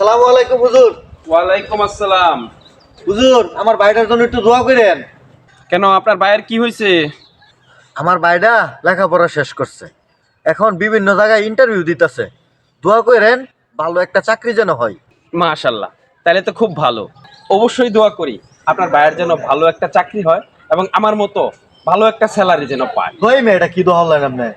আসসালামু আলাইকুম হুজুর। ওয়ালাইকুম আসসালাম। হুজুর আমার ভাইটার জন্য একটু দোয়া করেন। কেন আপনার ভাইয়ের কি হয়েছে? আমার ভাইটা লেখাপড়া শেষ করছে। এখন বিভিন্ন জায়গায় ইন্টারভিউ দিতেছে। দোয়া করেন ভালো একটা চাকরি যেন হয়। মাশাল্লাহ তাহলে তো খুব ভালো। অবশ্যই দোয়া করি আপনার ভাইয়ের যেন ভালো একটা চাকরি হয় এবং আমার মতো ভালো একটা স্যালারি যেন পায়। ওই মেয়েটা কি দোয়া হলেন আপনি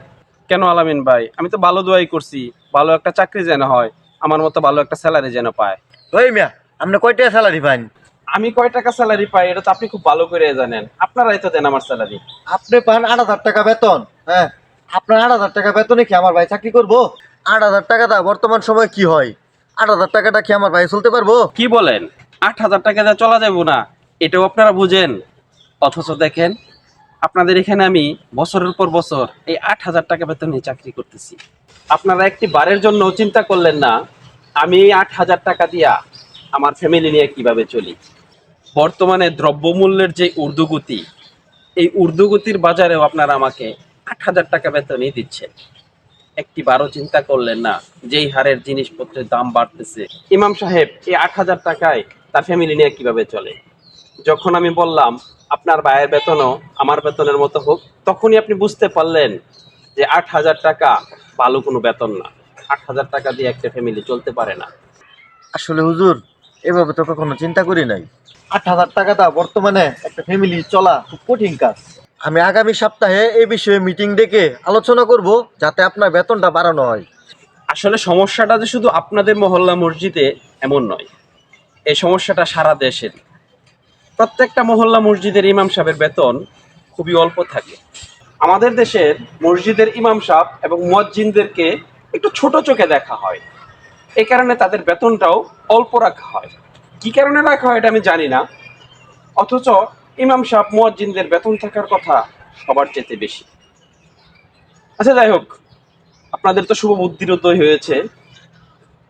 কেন আলামিন ভাই আমি তো ভালো দোয়াই করছি ভালো একটা চাকরি যেন হয়। আমার মতো ভালো একটা স্যালারি যেন পায়। ওই মেয়া আপনি কয়টা স্যালারি পান? আমি কয় টাকা স্যালারি পাই এটা তো আপনি খুব ভালো করে জানেন। আপনারাই তো দেন আমার স্যালারি আপনি পান আট হাজার টাকা বেতন হ্যাঁ? আপনার আট হাজার টাকা বেতনে কি আমার ভাই চাকরি করব? আট হাজার টাকাটা বর্তমান সময় কি হয়? আট হাজার টাকাটা কি আমার ভাই চলতে পারব? কি বলেন? আট হাজার টাকা দিয়ে চলা যাব না এটাও আপনারা বুঝেন। অথচ দেখেন আপনাদের এখানে আমি বছরের পর বছর এই আট হাজার টাকা বেতনে চাকরি করতেছি। আপনারা একটি বারের জন্য চিন্তা করলেন না আমি আট হাজার টাকা দিয়া আমার ফ্যামিলি নিয়ে কীভাবে চলি? বর্তমানে দ্রব্যমূল্যের যে ঊর্ধ্বগতি, এই ঊর্ধ্বগতির বাজারেও আপনারা আমাকে আট হাজার টাকা বেতনই দিচ্ছেন। একটি বারো চিন্তা করলেন না যেই হারের জিনিসপত্রের দাম বাড়তেছে। ইমাম সাহেব, এই আট হাজার টাকায় তার ফ্যামিলি নিয়ে কীভাবে চলে? যখন আমি বললাম, আপনার ভাইয়ের বেতনও আমার বেতনের মতো হোক, তখনই আপনি বুঝতে পারলেন যে আট হাজার টাকা ভালো কোনো বেতন না। আট হাজার টাকা দিয়ে একটা ফ্যামিলি চলতে পারে না। আসলে হুজুর এভাবে তো কখনো চিন্তা করি নাই। আট হাজার টাকাটা বর্তমানে একটা ফ্যামিলি চলা খুব কঠিন কাজ। আমি আগামী সপ্তাহে এই বিষয়ে মিটিং ডেকে আলোচনা করব যাতে আপনার বেতনটা বাড়ানো হয়। আসলে সমস্যাটা যে শুধু আপনাদের মহল্লা মসজিদে এমন নয় এই সমস্যাটা সারা দেশের প্রত্যেকটা মহল্লা মসজিদের ইমাম সাহেবের বেতন খুবই অল্প থাকে। আমাদের দেশের মসজিদের ইমাম সাহেব এবং মুয়াজ্জিনদেরকে একটু ছোট চোখে দেখা হয়। এই কারণে তাদের বেতনটাও অল্প রাখা হয়। কি কারণে রাখা হয় এটা আমি জানি না। অথচ ইমাম সাহেব মুয়াজ্জিনদের বেতন থাকার কথা সবার চেয়ে বেশি। আচ্ছা যাই হোক, আপনাদের তো শুভ বুদ্ধির উদয় হয়েছে।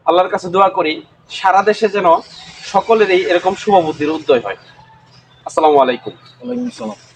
আল্লাহর কাছে দোয়া করি, সারা দেশে যেন সকলেরই এরকম শুভ বুদ্ধির উদয় হয়। আসসালামু আলাইকুম। ওয়ালাইকুম আসসালাম।